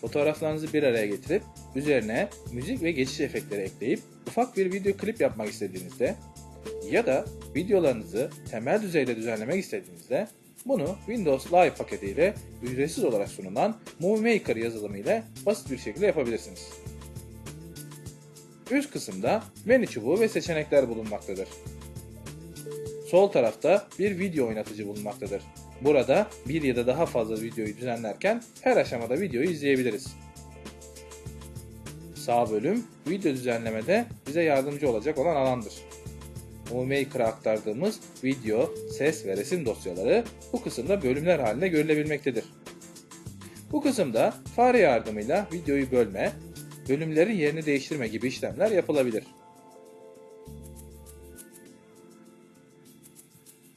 fotoğraflarınızı bir araya getirip üzerine müzik ve geçiş efektleri ekleyip ufak bir video klip yapmak istediğinizde ya da videolarınızı temel düzeyde düzenlemek istediğinizde bunu Windows Live paketiyle ücretsiz olarak sunulan Movie Maker yazılımı ile basit bir şekilde yapabilirsiniz. Üst kısımda menü çubuğu ve seçenekler bulunmaktadır. Sol tarafta bir video oynatıcı bulunmaktadır. Burada bir ya da daha fazla videoyu düzenlerken her aşamada videoyu izleyebiliriz. Sağ bölüm video düzenlemede bize yardımcı olacak olan alandır. Movie Maker'a aktardığımız video, ses ve resim dosyaları bu kısımda bölümler halinde görülebilmektedir. Bu kısımda fare yardımıyla videoyu bölme, bölümlerin yerini değiştirme gibi işlemler yapılabilir.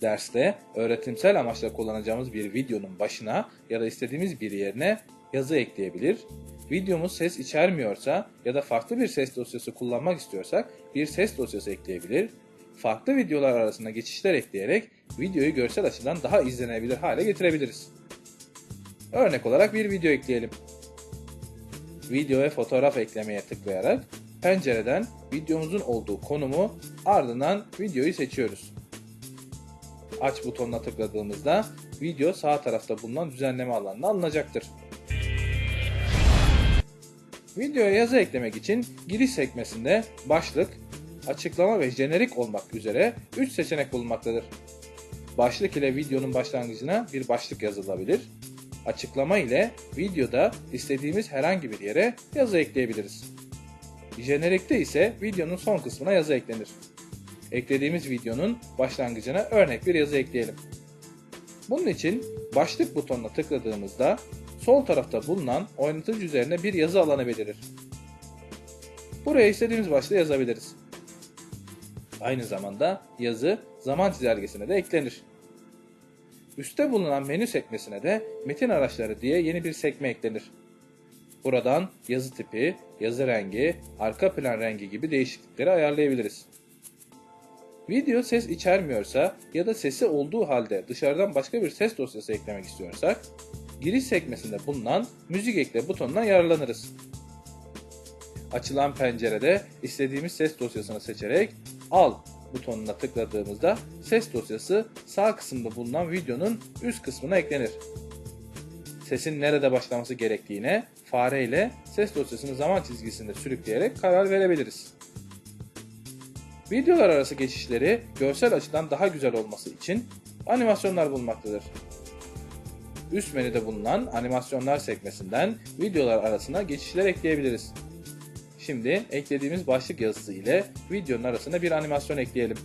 Derste öğretimsel amaçla kullanacağımız bir videonun başına ya da istediğimiz bir yerine yazı ekleyebilir. Videomuz ses içermiyorsa ya da farklı bir ses dosyası kullanmak istiyorsak bir ses dosyası ekleyebilir. Farklı videolar arasında geçişler ekleyerek videoyu görsel açıdan daha izlenebilir hale getirebiliriz. Örnek olarak bir video ekleyelim. Video ve fotoğraf eklemeye tıklayarak pencereden videomuzun olduğu konumu ardından videoyu seçiyoruz. Aç butonuna tıkladığımızda video sağ tarafta bulunan düzenleme alanına alınacaktır. Videoya yazı eklemek için giriş sekmesinde başlık, açıklama ve jenerik olmak üzere 3 seçenek bulunmaktadır. Başlık ile videonun başlangıcına bir başlık yazılabilir. Açıklama ile videoda istediğimiz herhangi bir yere yazı ekleyebiliriz. Jenerikte ise videonun son kısmına yazı eklenir. Eklediğimiz videonun başlangıcına örnek bir yazı ekleyelim. Bunun için başlık butonuna tıkladığımızda sol tarafta bulunan oynatıcı üzerine bir yazı alanı belirir. Buraya istediğimiz başlığı yazabiliriz. Aynı zamanda yazı zaman çizelgesine de eklenir. Üste bulunan menü sekmesine de metin araçları diye yeni bir sekme eklenir. Buradan yazı tipi, yazı rengi, arka plan rengi gibi değişiklikleri ayarlayabiliriz. Video ses içermiyorsa ya da sesi olduğu halde dışarıdan başka bir ses dosyası eklemek istiyorsak, giriş sekmesinde bulunan müzik ekle butonundan yararlanırız. Açılan pencerede istediğimiz ses dosyasını seçerek al butonuna tıkladığımızda ses dosyası sağ kısımda bulunan videonun üst kısmına eklenir. Sesin nerede başlaması gerektiğine fare ile ses dosyasını zaman çizgisinde sürükleyerek karar verebiliriz. Videolar arası geçişleri görsel açıdan daha güzel olması için animasyonlar bulunmaktadır. Üst menüde bulunan animasyonlar sekmesinden videolar arasına geçişler ekleyebiliriz. Şimdi eklediğimiz başlık yazısı ile videonun arasına bir animasyon ekleyelim.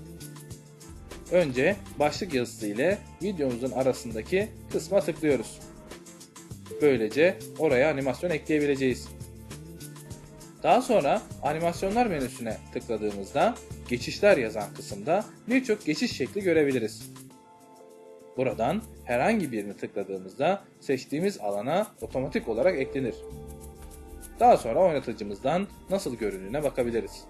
Önce başlık yazısı ile videomuzun arasındaki kısma tıklıyoruz. Böylece oraya animasyon ekleyebileceğiz. Daha sonra animasyonlar menüsüne tıkladığımızda geçişler yazan kısımda birçok geçiş şekli görebiliriz. Buradan herhangi birini tıkladığımızda seçtiğimiz alana otomatik olarak eklenir. Daha sonra oynatıcımızdan nasıl göründüğüne bakabiliriz.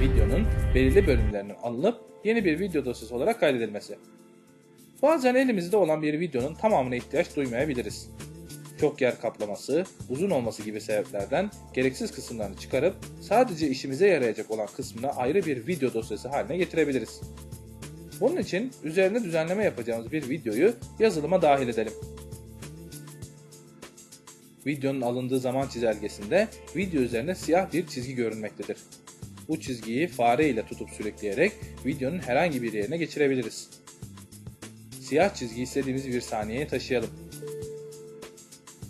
Videonun belirli bölümlerinin alınıp yeni bir video dosyası olarak kaydedilmesi. Bazen elimizde olan bir videonun tamamına ihtiyaç duymayabiliriz. Çok yer kaplaması, uzun olması gibi sebeplerden gereksiz kısımlarını çıkarıp sadece işimize yarayacak olan kısmına ayrı bir video dosyası haline getirebiliriz. Bunun için üzerine düzenleme yapacağımız bir videoyu yazılıma dahil edelim. Videonun alındığı zaman çizelgesinde video üzerinde siyah bir çizgi görünmektedir. Bu çizgiyi fare ile tutup sürükleyerek videonun herhangi bir yerine geçirebiliriz. Siyah çizgi istediğimiz bir saniyeye taşıyalım.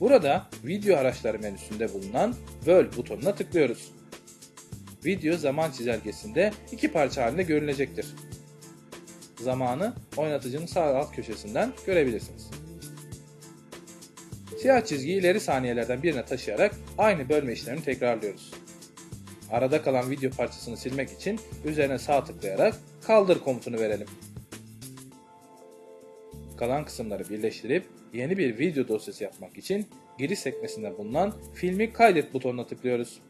Burada video araçları menüsünde bulunan World butonuna tıklıyoruz. Video zaman çizelgesinde iki parça halinde görünecektir. Zamanı oynatıcının sağ alt köşesinden görebilirsiniz. Siyah çizgiyi ileri saniyelerden birine taşıyarak aynı bölme işlemini tekrarlıyoruz. Arada kalan video parçasını silmek için üzerine sağ tıklayarak kaldır komutunu verelim. Kalan kısımları birleştirip yeni bir video dosyası yapmak için giriş sekmesinde bulunan filmi kaydet butonuna tıklıyoruz.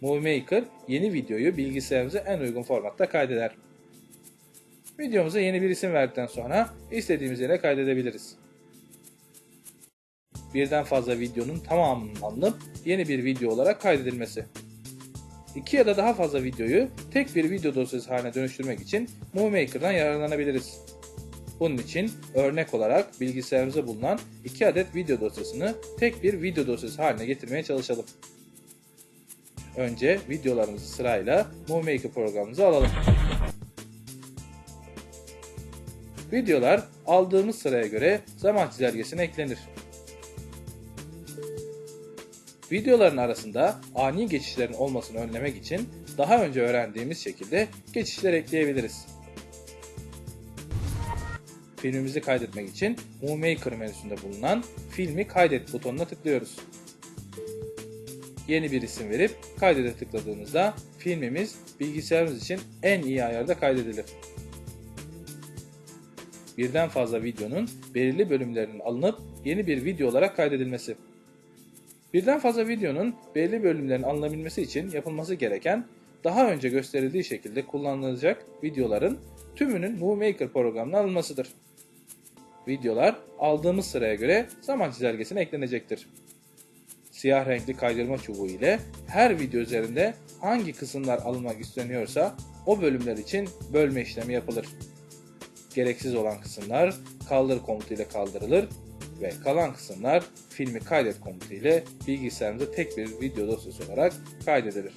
Movie Maker yeni videoyu bilgisayarımıza en uygun formatta kaydeder. Videomuza yeni bir isim verdikten sonra istediğimiz yere kaydedebiliriz. birden fazla videonun tamamının alınıp yeni bir video olarak kaydedilmesi. İki ya da daha fazla videoyu tek bir video dosyası haline dönüştürmek için Movie Maker'dan yararlanabiliriz. Bunun için örnek olarak bilgisayarımızda bulunan 2 adet video dosyasını tek bir video dosyası haline getirmeye çalışalım. Önce videolarımızı sırayla Movie Maker programımıza alalım. Videolar aldığımız sıraya göre zaman çizelgesine eklenir. Videoların arasında ani geçişlerin olmasını önlemek için daha önce öğrendiğimiz şekilde geçişler ekleyebiliriz. Filmimizi kaydetmek için Movie Maker menüsünde bulunan Filmi Kaydet butonuna tıklıyoruz. Yeni bir isim verip kaydede tıkladığımızda filmimiz bilgisayarımız için en iyi ayarda kaydedilir. Birden fazla videonun belirli bölümlerinin alınıp yeni bir video olarak kaydedilmesi. Birden fazla videonun belirli bölümlerin alınabilmesi için yapılması gereken daha önce gösterildiği şekilde kullanılacak videoların tümünün Movie Maker programına alınmasıdır. Videolar aldığımız sıraya göre zaman çizelgesine eklenecektir. Siyah renkli kaydırma çubuğu ile her video üzerinde hangi kısımlar alınmak isteniyorsa o bölümler için bölme işlemi yapılır. Gereksiz olan kısımlar kaldır komutu ile kaldırılır ve kalan kısımlar filmi kaydet komutu ile bilgisayarımıza tek bir video dosyası olarak kaydedilir.